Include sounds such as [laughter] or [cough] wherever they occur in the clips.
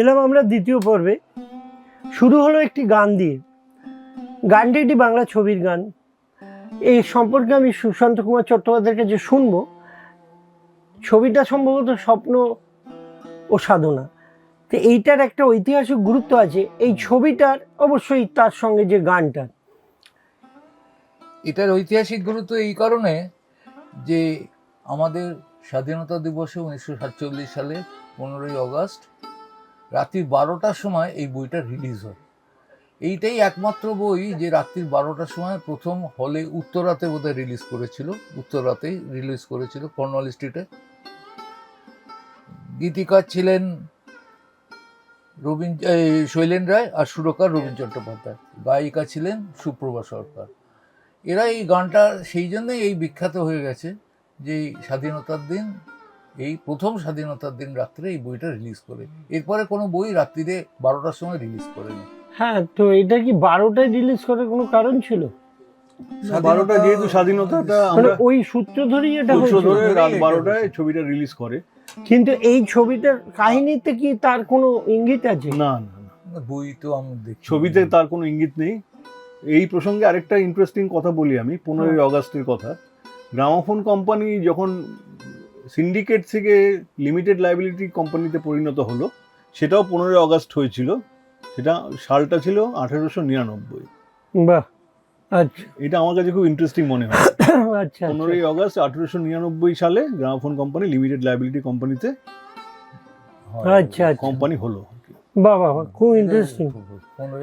এলাম আমরা দ্বিতীয় পর্বে। শুরু হলো একটি গান দিয়ে। গানটি একটি বাংলা ছবির গান। এই সম্পর্কে আমি সুশান্ত কুমার চট্টোপাধ্যায়ের কাছে শুনব। ছবিটা সম্ভবত স্বপ্ন ও সাধনা। তো এইটার একটা ঐতিহাসিক গুরুত্ব আছে। এই ছবিটার অবশ্যই তার সঙ্গে যে গানটা। এটার ঐতিহাসিক গুরুত্ব এই কারণে যে আমাদের স্বাধীনতা দিবসে উনিশশো সাতচল্লিশ সালে পনেরোই আগস্ট রাত্রি বারোটার সময় এই বইটা রিলিজ হয়। এইটাই একমাত্র বই যে রাত্রির বারোটার সময় প্রথম হলে উত্তরাতে বোধহয় রিলিজ করেছিল। উত্তরাতেই রিলিজ করেছিল কর্নওয়াল স্ট্রিটে। গীতিকার ছিলেন রবীন শৈলেন রায় আর সুরকার রবীন চট্টোপাধ্যায়। গায়িকা ছিলেন সুপ্রভা সরকার। এরা এই গানটা সেই জন্যই এই বিখ্যাত হয়ে গেছে যে স্বাধীনতার দিন এই প্রথম স্বাধীনতার দিন রাত্রে এই বইটা রিলিজ করে। এরপরে কোনো বই রাত্রিরে বারোটার সময় রিলিজ করেনি হ্যাঁ তো এটা কি বারোটায় রিলিজ করার কোনো কারণ ছিল? বারোটা যেহেতু স্বাধীনতাটা মানে আমরা ওই সূত্র ধরেই এটা সূত্র ধরে রাত বারোটায় ছবিটা রিলিজ করে। কিন্তু এই ছবিটার কাহিনীতে কি তার কোনো ইঙ্গিত আছে? না না না। বই তো আমি দেখি ছবিতে তার কোনো ইঙ্গিত নেই। এই প্রসঙ্গে আরেকটা ইন্টারেস্টিং কথা বলি আমি পনেরোই আগস্টের কথা। গ্রামোফোন কোম্পানি যখন সিন্ডিকেট থেকে লিমিটেড লাইবিলিটি কোম্পানিতে পরিণত হলো। সেটাও পনেরোই আগস্ট হয়েছিল। সেটা সালটা ছিল আঠেরোশো নিরানব্বই। বাহ আচ্ছা। এটা আমার কাছে খুব ইন্টারেস্টিং মনে হয়। [coughs] আচ্ছা পনেরোই আগস্ট আঠেরোশো নিরানব্বই সালে গ্রামোফোন কোম্পানি লিমিটেড লাইবিলিটি কোম্পানিতে আচ্ছা আচ্ছা। কোম্পানি হলো। বাহ বাহ বাহ, খুব ইন্টারেস্টিং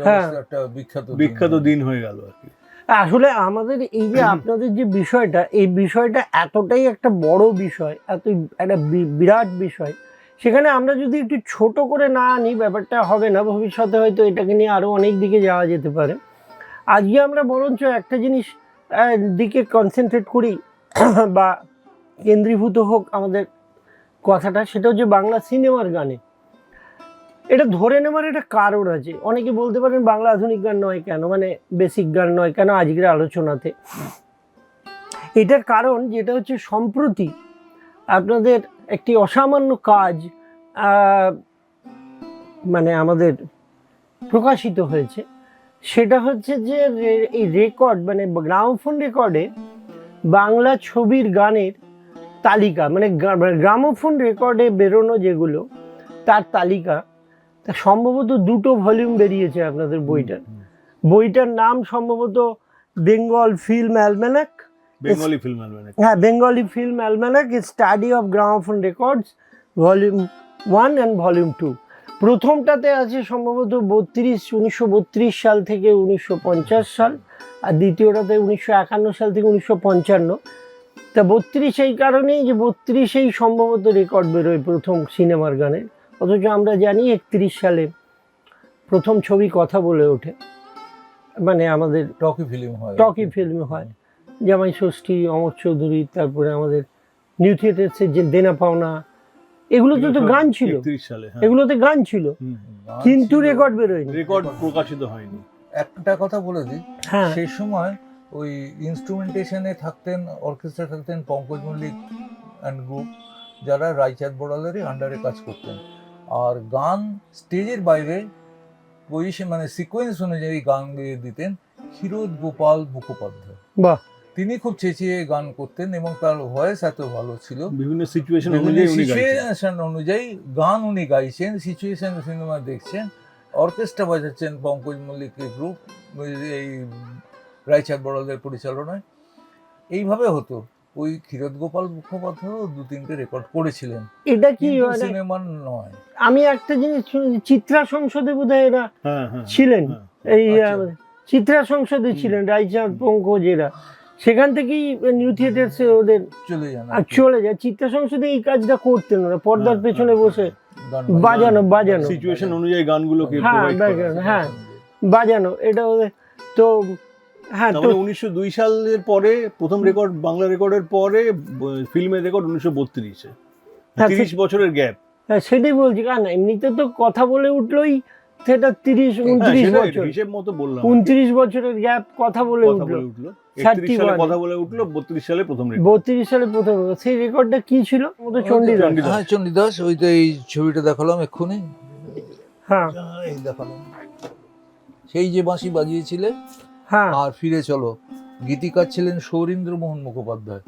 হ্যাঁ। একটা বিখ্যাত বিখ্যাত দিন হয়ে গেল আর কি। আসলে আমাদের এই যে আপনাদের যে বিষয়টা এই বিষয়টা এতটাই একটা বড় বিষয় এত একটা বিরাট বিষয়। সেখানে আমরা যদি একটু ছোট করে না আনি ব্যাপারটা হবে না ভবিষ্যতে হয়তো এটাকে নিয়ে আরও অনেক দিকে যাওয়া যেতে পারে। আজকে আমরা বরঞ্চ একটা জিনিস দিকে কনসেন্ট্রেট করি বা কেন্দ্রীভূত হোক আমাদের কথাটা সেটা হচ্ছে বাংলা সিনেমার গানে। এটা ধরে নেওয়ার একটা কারণ আছে। অনেকে বলতে পারেন বাংলা আধুনিক গান নয় কেন? মানে বেসিক গান নয় কেন আজকের আলোচনাতে? এটার কারণ যেটা হচ্ছে সম্প্রতি আপনাদের একটি অসামান্য কাজ মানে আমাদের প্রকাশিত হয়েছে। সেটা হচ্ছে যে এই রেকর্ড মানে গ্রামোফোন রেকর্ডে বাংলা ছবির গানের তালিকা মানে গ্রা- গ্রামোফোন রেকর্ডে বেরোনো যেগুলো, তার তালিকা তা সম্ভবত দুটো ভলিউম বেরিয়েছে আপনাদের বইটার। বইটার নাম সম্ভবত Bengal film almanac Bengali film অ্যালবামে হ্যাঁ Bengali film almanac study of gramophone records volume one and volume two প্রথমটাতে আছে সম্ভবত বত্রিশ উনিশশো বত্রিশ সাল থেকে উনিশশো পঞ্চাশ সাল আর দ্বিতীয়টাতে উনিশশো একান্ন সাল থেকে উনিশশো পঞ্চান্ন। তা বত্রিশ এই কারণেই যে বত্রিশেই সম্ভবত রেকর্ড বেরোয় প্রথম সিনেমার গানের অথচ আমরা জানি একত্রিশ সালে প্রথম ছবি কথা বলে ওঠে। মানে আমাদের টকি ফিল্ম হয়। টকি ফিল্ম হয়। জামাই ষষ্ঠী অমর চৌধুরী তারপরে আমাদের নিউ থিয়েটার্সের যে দেনা পাওনা এগুলোতে তো গান ছিল। সালে হ্যাঁ। এগুলোতে গান ছিল। কিন্তু রেকর্ড বেরোয়নি। রেকর্ড প্রকাশিত হয়নি। একটা কথা বলে দিই। হ্যাঁ। সেই সময় ওই ইনস্ট্রুমেন্টেশনে থাকতেন অর্কেস্ট্রা থাকতেন পঙ্কজ মল্লিক অ্যান্ড গ্রুপ যারা রায়চাঁদ বোড়ালেরই আন্ডারে কাজ করতেন। আর গান স্টেজের বাইরে পজিশন মানে সিকোয়েন্স অনুযায়ী গান গেয়ে দিতেন ক্ষীরোদ গোপাল মুখোপাধ্যায়। বাহ। তিনি খুব চেঁচিয়ে গান করতেন এবং তার ভয়েস এত ভালো ছিল। বিভিন্ন সিচুয়েশন অনুযায়ী সিচুয়েশন অনুযায়ী গান উনি গাইছেন সিচুয়েশন সিনেমা দেখছেন অর্কেস্ট্রা বাজাচ্ছেন পঙ্কজ মল্লিকের গ্রুপ এই রায়চাঁদ বড়ালদের পরিচালনায়। এইভাবে হতো। ওই ক্ষীরোদ গোপাল মুখোপাধ্যায় দু তিনটে রেকর্ড করেছিলেন এটা কি মানে সিনেমার নয় আমি একটা জিনিস শুনেছি চিত্রা সংসদে বোধহয় এরা হ্যাঁ হ্যাঁ ছিলেন হ্যাঁ। এই আচ্ছা। চিত্রা সংসদে ছিলেন রায়চাঁদ পঙ্কজ এরা সেখান থেকেই নিউ থিয়েটার্সে ওদের চলে যান আর চলে যায় চিত্রা সংসদে এই কাজটা করতেন ওরা পর্দার পেছনে বসে বাজানো, বাজানো। সিচুয়েশন অনুযায়ী গানগুলোকে হ্যাঁ। হ্যাঁ। বাজানো এটা ওদের তো হ্যাঁ তো উনিশশো দুই সালের পরে প্রথম রেকর্ড বাংলা রেকর্ডের পরে ফিল্মের রেকর্ড উনিশশো বত্রিশে। হ্যাঁ, তিরিশ বছরের গ্যাপ। হ্যাঁ, সেটাই বলছি। কারণ এমনিতে তো কথা বলে উঠলোই সেটা তিরিশ উনত্রিশ বছর। হিসেব মতো বললাম উনত্রিশ বছরের গ্যাপ কথা বলে উঠল। সালে কথা বলে উঠল বত্রিশ সালে প্রথম বত্রিশ সালে প্রথম সেই রেকর্ডটা কি ছিল? মতো চণ্ডীদাস। হ্যাঁ চণ্ডীদাস ওই তো এই ছবিটা দেখালাম এক্ষুনি। হ্যাঁ। এই দেখালাম। সেই যে বাঁশি বাজিয়েছিলে হ্যাঁ আর ফিরে চলো। গীতিকার ছিলেন সৌরীন্দ্র মোহন মুখোপাধ্যায়।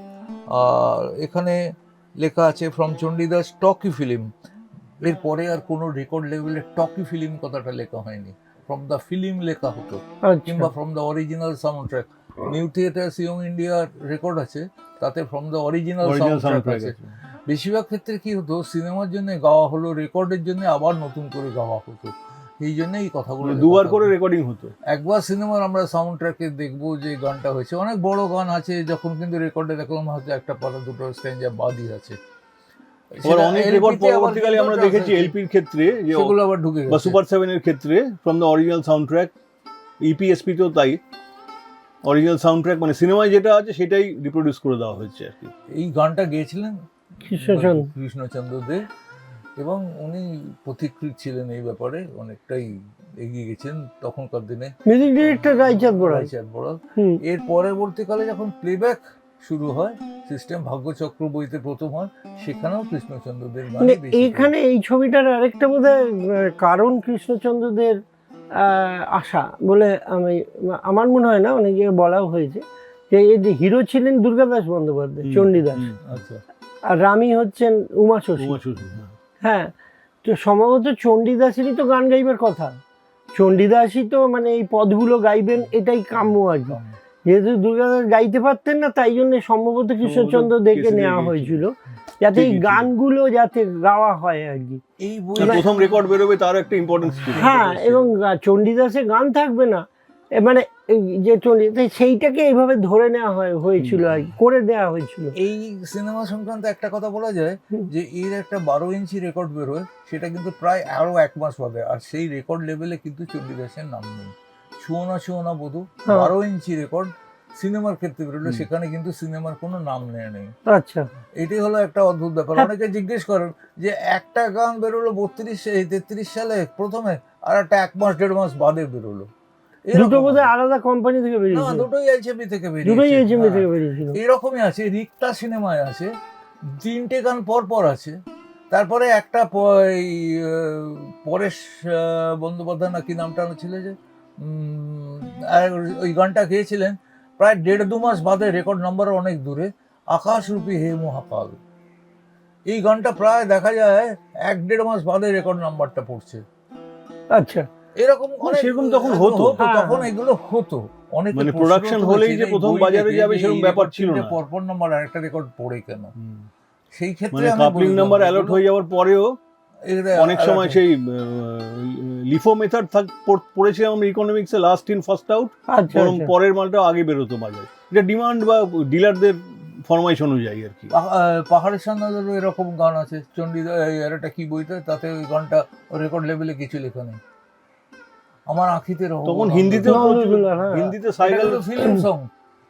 আর এখানে লেখা আছে ফ্রম চণ্ডীদাস টকি ফিল্ম এরপরে আর কোনো রেকর্ড লেভেলে টকি ফিল্ম কথাটা লেখা হয়নি। ফ্রম দ্য ফিল্ম লেখা হতো। আচ্ছা। কিংবা from the original sound track new theatres young ইন্ডিয়ার রেকর্ড আছে। তাতে from the original sound track আছে। বেশিরভাগ ক্ষেত্রে কি হতো? সিনেমার জন্য গাওয়া হলো রেকর্ডের জন্য আবার নতুন করে গাওয়া হতো। এই জন্য এই কথাগুলো মানে দুবার করে। রেকর্ডিং হতো। একবার সিনেমার আমরা সাউন্ড ট্র্যাকে দেখব যে গানটা হয়েছে। অনেক বড় গান আছে যখন কিন্তু রেকর্ডে দেখলাম হয়তো একটা পারা দুটো স্ট্যান্ডা বাদই আছে। অনেক রেকর্ড পরবর্তীকালে আমরা দেখেছি আছে। এলপির ক্ষেত্রে যে সেগুলো আবার ঢুকে বা সুপার সেভেনের ক্ষেত্রে from the original sound track EP SP তেও তাই। অরিজিনাল সাউন্ড ট্র্যাক মানে সিনেমায় যেটা আছে সেটাই রিপ্রোডিউস করে দেওয়া হয়েছে আর কি। এই গানটা গেয়েছিলেন? কৃষ্ণচন্দ্র। কৃষ্ণচন্দ্র দে। এবং উনি পথিকৃত ছিলেন এই ব্যাপারে অনেকটাই এগিয়ে গেছেন তখনকার দিনে। মিউজিক ডিরেক্টর বড়াল এর পরবর্তীকালে যখন প্লেব্যাক শুরু হয় সিস্টেম ভাগ্যচক্র বইতে প্রথম হয় সেখানেও কৃষ্ণচন্দ্রদের মানে এইখানে এই ছবিটার আরেকটা বোধ কারণ কৃষ্ণচন্দ্রদের আহ, আশা বলে আমি আমার মনে হয় না অনেক জায়গায় বলাও হয়েছে যে এই যে হিরো ছিলেন দুর্গাদাস বন্দ্যোপাধ্যায় চণ্ডীদাস। আচ্ছা। আর রামি হচ্ছেন উমা শশী। উমা শশী, হ্যাঁ। হ্যাঁ তো সম্ভবত চণ্ডীদাসেরই তো গান গাইবার কথা। চণ্ডীদাসই তো মানে এই পদগুলো গাইবেন এটাই কাম্য আর কি। যেহেতু দুর্গাদাস গাইতে পারতেন না তাই জন্য সম্ভবত কৃষ্ণচন্দ্র দেখে নেওয়া হয়েছিল। যাতে এই। গানগুলো যাতে গাওয়া হয় আর কি। এই বই প্রথম রেকর্ড বেরোবে তার একটা ইম্পর্টেন্স হ্যাঁ এবং চণ্ডীদাসে গান থাকবে না। এ মানে যে চণ্ডী তাই সেইটাকে এইভাবে ধরে নেওয়া হয় হয়েছিল আর করে দেওয়া হয়েছিল। এই সিনেমা সংক্রান্ত একটা কথা বলা যায় যে এর একটা বারো ইঞ্চি রেকর্ড বেরোয় সেটা কিন্তু প্রায় আরও এক মাস বাদে আর সেই রেকর্ড লেভেলে কিন্তু চণ্ডীদাসের নাম নেই। ছুঁয়ো ছুঁয়ো বধু হ্যাঁ। বারো ইঞ্চি রেকর্ড সিনেমার ক্ষেত্রে বেরোলো সেখানে কিন্তু সিনেমার কোনো নাম নেয় নেই। আচ্ছা। এটাই হলো একটা অদ্ভুত ব্যাপার। হ্যাঁ। অনেকে জিজ্ঞেস করেন যে একটা গান বেরোলো বত্রিশ তেত্রিশ সালে প্রথমে আর একটা এক মাস দেড় মাস বাদে বেরোলো দুটো বোধহয় আলাদা কোম্পানি থেকে না দুটোই এইচএমবি থেকে দুটোই বেরিয়েছে এইচএমবি হ্যাঁ। থেকে বেরিয়েছিল। এরকমই আছে রিক্তা সিনেমায় আছে তিনটে গান পর পর আছে। তারপরে একটা আহ, পরেশ বন্দ্যোপাধ্যায় না কি নামটা ছিল যে আর ওই গানটা গেয়েছিলেন। প্রায় দেড় দু মাস বাদে রেকর্ড নাম্বার অনেক দূরে আকাশরূপী হে মহাকাল এই গানটা প্রায় দেখা যায় এক দেড় মাস বাদে রেকর্ড নাম্বারটা পড়ছে। আচ্ছা। এরকম অনেক সেরকম তখন হতো। হ্যাঁ, তখন হ্যাঁ। এগুলো হতো। অনেক মানে production হলেই যে প্রথম বাজারে যাবে সেরকম ব্যাপার ছিল না। পরপর নাম্বার আরেকটা রেকর্ড পড়ে কেন? সেই ক্ষেত্রে মানে কাপলিং নাম্বার অ্যালট এগুলো- হয়ে যাওয়ার পরেও অনেক সময় সেই লিফো মেথড থাক পড়েছিলাম আমরা ইকোনমিক্সে লাস্ট ইন ফার্স্ট আউট বরং। পরের মালটা আগে বেরোতো বাজারে। এটা ডিমান্ড বা ডিলারদের ফরমাইশ অনুযায়ী আর কি। পাহাড়ের সান্নালেরও এরকম গান আছে। চণ্ডীদা আর একটা কি বইতে তাতে ওই গানটা রেকর্ড লেভেলে কিছু লেখা নেই। আমার আঁখিতে তখন হ্যাঁ। হিন্দিতে সাইকেল ফিল্ম সং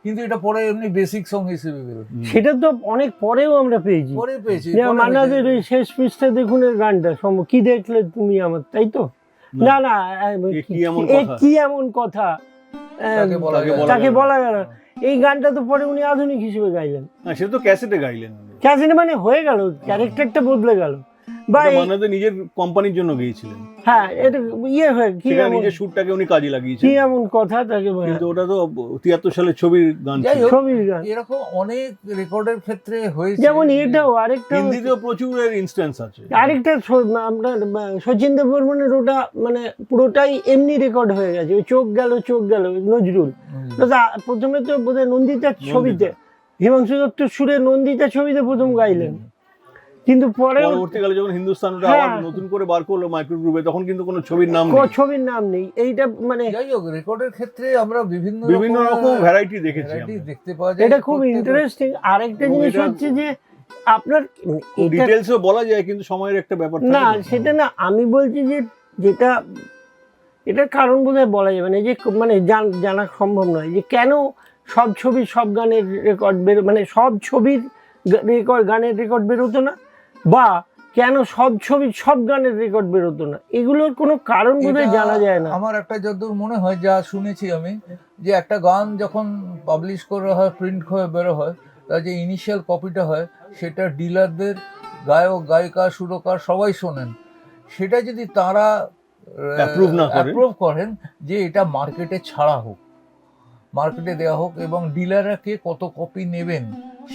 কিন্তু এটা পরে এমনি বেসিক সং হিসেবে বেরোয় সেটা তো অনেক পরেও আমরা পেয়েছি। পরে পেয়েছি মান্নাদের ওই শেষ পৃষ্ঠা দেখুন এর গানটা সম কি দেখলে তুমি আমার তাই তো? না। না কি এমন কথা? কি এমন কথা? আহ, তাকে বলা যায় তাকে গেল। বলা গেল এই গানটা তো পরে উনি আধুনিক হিসেবে গাইলেন। হ্যাঁ সেটা তো ক্যাসেটে গাইলেন। ক্যাসেটে মানে হয়ে গেল ক্যারেক্টারটা বদলে গেল। বা নিজের কোম্পানির জন্য গিয়েছিলেন। হ্যাঁ এটা ইয়ে হয়ে কি এমন নিজের সুরটাকে উনি কাজে লাগিয়েছেন। কি এমন কথা তাকে কিন্তু ওটা তো তিয়াত্তর সালের ছবির গান ছিল। ছবির গান। এরকম অনেক রেকর্ডের ক্ষেত্রে হয়েছে। যেমন এটাও আরেকটা হিন্দিতেও প্রচুর এর ইনস্ট্যান্স আছে। আরেকটা স- আপনার বা- শচীন দেববর্মনের ওটা মানে পুরোটাই এমনি রেকর্ড হয়ে গেছে। ওই চোখ গেল চোখ গেল নজরুল। প্রথমে তো বোধহয় নন্দিতার ছবিতে হিমাংশু দত্ত সুরে নন্দিতা ছবিতে প্রথম গাইলেন। কিন্তু পরে পরবর্তীকালে যখন হিন্দুস্তান হ্যাঁ। আবার নতুন করে বার করল মাইক্রো গ্রুপে তখন কিন্তু কোনো ছবির নাম নেই। ছবির নাম নেই। এইটা মানে যাই হোক রেকর্ডের ক্ষেত্রে আমরা বিভিন্ন বিভিন্ন রকম ভ্যারাইটি দেখেছি দেখতে পাওয়া যায় এটা খুব ইন্টারেস্টিং আরেকটা জিনিস হচ্ছে যে আপনার ডিটেলসও বলা যায় কিন্তু সময়ের একটা ব্যাপার না সেটা না আমি বলছি যে যেটা এটার কারণ বোধহয় বলা যাবে না। যে মানে জান- জানা সম্ভব নয় যে কেন সব ছবির সব গানের রেকর্ড বেরো মানে সব ছবির রেকর্ড গানের রেকর্ড বেরোতো না। বা কেন সব ছবি সব গানের রেকর্ড বেরোতো না? এগুলোর কোনো কারণ বোধহয় জানা যায় না। আমার একটা যতদূর মনে হয় যা শুনেছি আমি যে একটা গান যখন পাবলিশ করা হয় প্রিন্ট হয়ে বেরো হয় তার যে ইনিশিয়াল কপিটা হয় সেটা ডিলারদের গায়ক গায়িকা সুরকার সবাই শোনেন। সেটা যদি তারা অ্যাপ্রুভ করেন? যে এটা মার্কেটে ছাড়া হোক। মার্কেটে দেওয়া হোক এবং ডিলাররা কে কত কপি নেবেন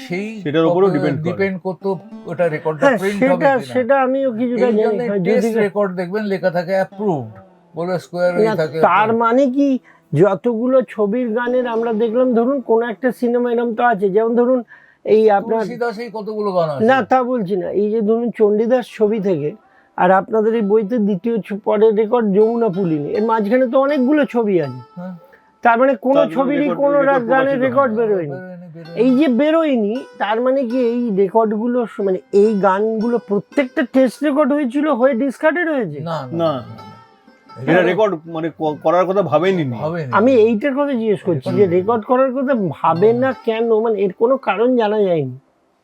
সেই সেটার উপরেও করে। ডিপেন্ড করতো ওটা রেকর্ডটা হ্যাঁ প্রিন্ট হবে সেটা সেটা আমিও কিছুটা জানি জন্য হ্যাঁ, টেস্ট যদি- রেকর্ড দেখবেন লেখা থাকে অ্যাপ্রুভড বলে স্কোয়ার হয়ে থাকে। তার মানে কি যতগুলো ছবির গানের আমরা দেখলাম ধরুন কোন একটা সিনেমা এরম তো আছে যেমন ধরুন এই আপনার কতগুলো গান আছে? না তা বলছি না এই যে ধরুন চণ্ডীদাস ছবি থেকে আর আপনাদের এই বইতে দ্বিতীয় পরের রেকর্ড যমুনা পুলিনি এর মাঝখানে তো অনেকগুলো ছবি আছে। হ্যাঁ। তার মানে কোনো ছবিরই কোনো গানের রেকর্ড বেরোয়নি। এই যে বেরোয়নি তার মানে কি এই রেকর্ডগুলো মানে এই গানগুলো প্রত্যেকটা টেস্ট রেকর্ড হয়েছিল হয়ে ডিসকার্ডেড হয়েছে? না এটা রেকর্ড মানে করার কথা ভাবেনি। আমি এইটার কথা জিজ্ঞেস করছি যে রেকর্ড করার কথা ভাবে না কেন? মানে এর কোনো কারণ জানা যায়নি।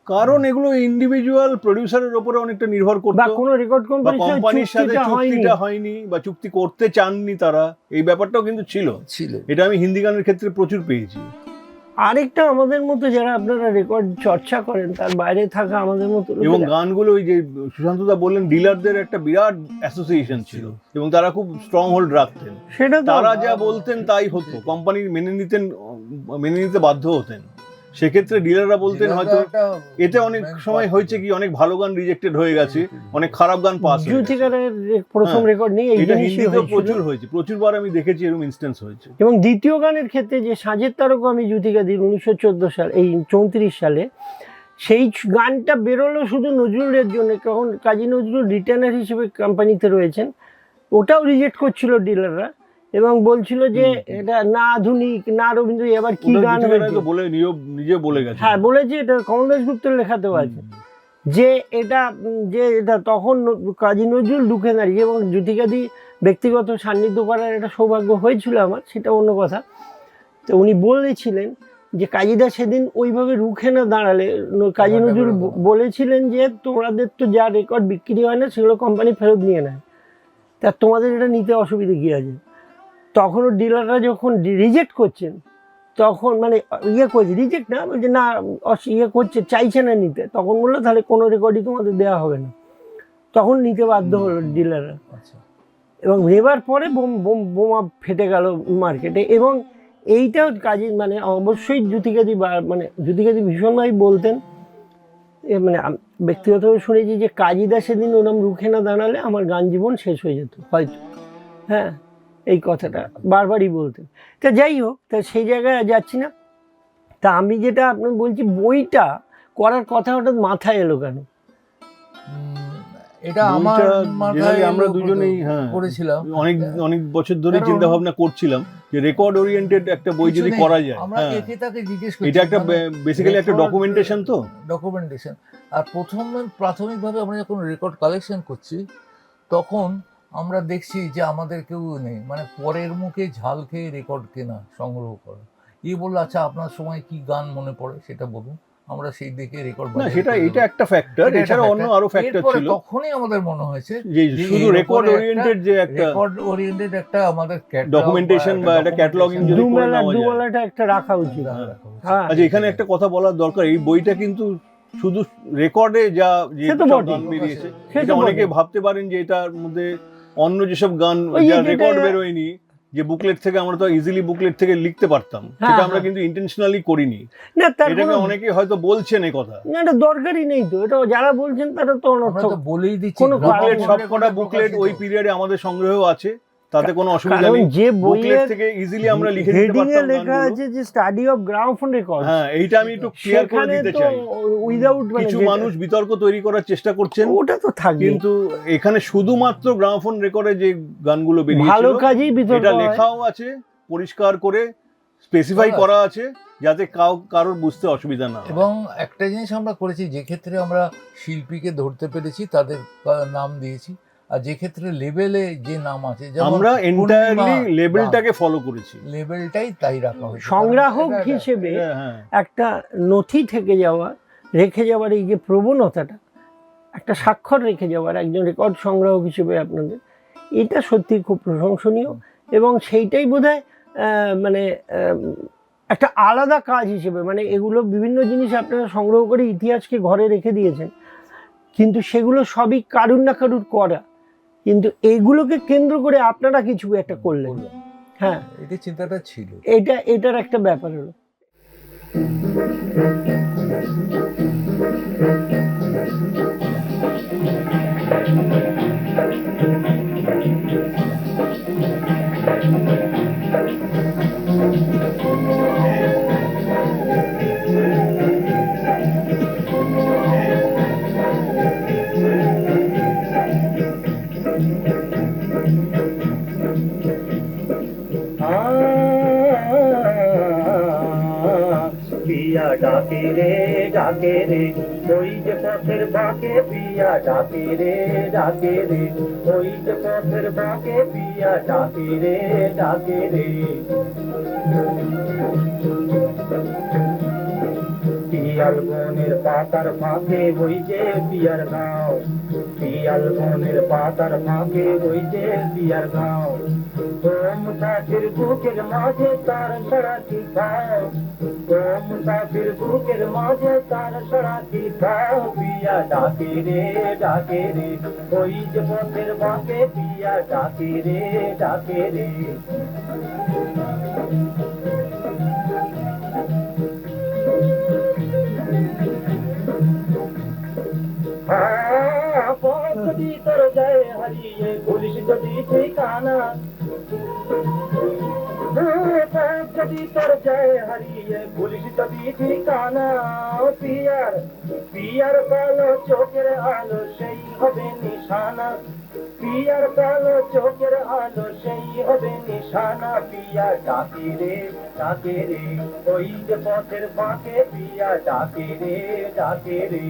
কারণ এগুলো ইন্ডিভিজুয়াল প্রডিউসারের উপরে অনেকটা নির্ভর বা কোনো রেকর্ড কোম্পানির সাথে চুক্তিটা হয়নি। বা চুক্তি করতে চাননি তারা এই ব্যাপারটাও কিন্তু ছিল। ছিল। এটা আমি হিন্দি গানের ক্ষেত্রে প্রচুর পেয়েছি। আরেকটা আমাদের মতো যারা আপনারা রেকর্ড চর্চা করেন তার বাইরে থাকা আমাদের মতো এবং গানগুলো ওই যে সুশান্তদা বললেন ডিলারদের একটা বিরাট অ্যাসোসিয়েশন ছিল এবং তারা খুব স্ট্রং হোল্ড রাখতেন। সেটা তারা যা বলতেন তাই হতো। কোম্পানি মেনে নিতেন মেনে নিতে বাধ্য হতেন। সেক্ষেত্রে ডিলাররা বলতেন হয়তো এতে অনেক সময় হয়েছে কি অনেক ভালো গান রিজেক্টেড হয়ে গেছে অনেক খারাপ গান পাস জুথিকারের প্রথম হ্যাঁ, রেকর্ড নিয়ে এই এটা হিন্দিতেও প্রচুর হয়েছে প্রচুরবার আমি দেখেছি এরকম ইনস্টেন্স হয়েছে। এবং দ্বিতীয় গানের ক্ষেত্রে যে সাজের তারকা আমি জুথিকা দিই উনিশশো চোদ্দ সাল এই চৌত্রিশ সালে সেই গানটা বেরোলো শুধু নজরুলের জন্য কারণ কাজী নজরুল রিটার্নার হিসেবে কোম্পানিতে রয়েছেন। ওটাও রিজেক্ট করছিল ডিলাররা এবং বলছিল যে এটা না আধুনিক না রবীন্দ্র এবার কি গান বলে নিজে নিজে বলে গেছে। হ্যাঁ বলেছে এটা কমলেশ গুপ্তের লেখাতেও আছে। যে এটা যে এটা তখন কাজী নজরুল ঢুকে দাঁড়িয়ে এবং জ্যোতিকাদি ব্যক্তিগত সান্নিধ্য করার একটা সৌভাগ্য হয়েছিল আমার সেটা অন্য কথা। তো উনি বলেছিলেন যে কাজীদা সেদিন ওইভাবে রুখে না দাঁড়ালে কাজী নজরুল বলেছিলেন যে তোমাদের তো যা রেকর্ড বিক্রি হয় না সেগুলো কোম্পানি ফেরত নিয়ে নেয়। তা তোমাদের এটা নিতে অসুবিধে কী আছে? তখনও ডিলাররা যখন রিজেক্ট করছেন তখন মানে ইয়ে করছে রিজেক্ট না বলছে না ইয়ে করছে চাইছে না নিতে। তখন বলল তাহলে কোনো রেকর্ডই তোমাদের দেওয়া হবে না। তখন নিতে বাধ্য হলো ডিলাররা আচ্ছা। এবং নেবার পরে বোম বোম বোমা ফেটে গেল মার্কেটে এবং এইটাও কাজে মানে অবশ্যই জ্যোতিকাদি বা মানে জ্যোতিকাদি ভীষণভাবে বলতেন। এ মানে ব্যক্তিগতভাবে শুনেছি যে কাজীদা সেদিন ওরম রুখে না দাঁড়ালে আমার গান জীবন শেষ হয়ে যেত হয়তো। হ্যাঁ? এই কথাটা বারবারই বলতেন তা যাই হোক তা সেই জায়গায় যাচ্ছি না। তা আমি যেটা আপনার বলছি বইটা করার কথা হঠাৎ মাথায় এলো কেন? এটা আমার মাথায় আমরা দুজনেই হ্যাঁ করেছিলাম। অনেক অনেক বছর ধরে চিন্তা ভাবনা করছিলাম যে রেকর্ড ওরিয়েন্টেড একটা বই যদি করা যায় আমরা হ্যাঁ। একে তাকে জিজ্ঞেস করছি এটা একটা বেসিক্যালি একটা ডকুমেন্টেশন তো? ডকুমেন্টেশন আর প্রথম প্রাথমিকভাবে আমরা যখন রেকর্ড কালেকশন করছি তখন আমরা দেখছি যে আমাদের কেউ নেই। মানে পরের মুখে ঝাল খেয়ে রেকর্ড কেনা সংগ্রহ করা। ই বলল আচ্ছা আপনার সময় কি গান মনে পড়ে? সেটা বলুন। আমরা সেই দেখে রেকর্ড না সেটা এটা একটা ফ্যাক্টর এছাড়া অন্য আরও ফ্যাক্টর ছিল। তখনই আমাদের মনে হয়েছে যে শুধু রেকর্ড ওরিয়েন্টেড যে একটা রেকর্ড ওরিয়েন্টেড একটা আমাদের Documentation বা একটা cataloging যদি করে নেওয়া। দুবেলাটা একটা রাখা উচিত। হ্যাঁ। হ্যাঁ। আচ্ছা এখানে একটা কথা বলার দরকার। এই বইটা কিন্তু শুধু রেকর্ডে যা যে সে তো সব বটেই। গান বেরিয়েছে সে অনেকে ভাবতে পারেন যে এটার মধ্যে অন্য যেসব গান ওই যে যা যেটা- রেকর্ড বেরোয়নি যে বুকলেট থেকে আমরা তো ইজিলি বুকলেট থেকে লিখতে পারতাম হ্যাঁ, সেটা আমরা হ্যাঁ। কিন্তু ইন্টেনশনালি করিনি। না তার এটাকে অনেকে হয়তো বলছেন এই কথা। না এটা দরকারই নেই তো এটা যারা বলছেন তারা তো আমরা অনর্থক। বলেই দিচ্ছে কোনো বুকলেট সবকটা বুকলেট ওই পিরিয়ডে আমাদের সংগ্রহেও আছে। তাতে কোনো অসুবিধা নেই। যে বইয়ের থেকে ইজিলি আমরা লিখে দিতে হেডিং এ লেখা গানগুলো। আছে যে স্টাডি অফ রেকর্ড হ্যাঁ এইটা আমি একটু ক্লিয়ার করে দিতে চাই। উইদাউট মানে কিছু মানুষ বিতর্ক তৈরি করার চেষ্টা করছেন ওটা তো থাকবে কিন্তু এখানে শুধুমাত্র গ্রামফোন রেকর্ডে যে গানগুলো ভালো বেরিয়েছিল কাজেই বিতর্ক এটা লেখাও আছে পরিষ্কার করে স্পেসিফাই করা আছে যাতে কাউ কারোর বুঝতে অসুবিধা না হয়। এবং একটা জিনিস আমরা করেছি যে ক্ষেত্রে আমরা শিল্পীকে ধরতে পেরেছি তাদের নাম দিয়েছি। আর যে ক্ষেত্রে লেভেলে যে নাম আছে আমরা এন্টায়ারলি লেভেলটাকে ফলো করেছি। দাস, লেভেলটাই তাই রাখা হয়েছে। সংগ্রাহক হিসেবে হ্যাঁ, হ্যাঁ। একটা নথি থেকে যাওয়া রেখে যাওয়ার এই যে প্রবণতাটা একটা স্বাক্ষর রেখে যাওয়ার একজন রেকর্ড সংগ্রাহক হিসেবে আপনাদের এটা সত্যি খুব প্রশংসনীয় এবং সেইটাই বোধ মানে একটা আলাদা কাজ হিসেবে মানে এগুলো বিভিন্ন জিনিস আপনারা সংগ্রহ করে ইতিহাসকে ঘরে রেখে দিয়েছেন কিন্তু সেগুলো সবই কারুর না কারুর করা। কিন্তু এইগুলোকে কেন্দ্র করে আপনারা কিছু একটা করলেন। হ্যাঁ। এটা চিন্তাটা ছিল। এটা এটার একটা ব্যাপার হলো। পিয়া ডাকে রে ওই যে পথের বাঁকে পিয়া ডাকে রে ডাকে রে। ওই যে পথের বাঁকে পিয়া ডাকে রে ডাকে রে। পিয়াল বনের পাতার ফাঁকে ওই যে পিয়ার গাঁও। পিয়াল বনের পাতার ফাঁকে ওই যে পিয়ার গাঁও। ওম সাথীর বুকের মাঝে তার সরাটি খাও ওম সাথীর বুকের মাঝে তার সরাটি খাও পিয়া ডাকে রে ডাকে রে ওই যে পথের বাঁকে পিয়া ডাকে রে ডাকে রে যদি তোর যায় হারিয়ে পুলিশ যদি ঠিকানা যদি তোর যায় হারিয়ে পুলিশ যদি ঠিকানা পিয়ার পিয়ার কালো চোখের আলো, সেই হবে নিশানা। পিয়ার কালো চোখের আলো, সেই হবে নিশানা। পিয়া ডাকে রে ডাকে রে, ওই যে পথের বাঁকে পিয়া ডাকে রে ডাকে রে।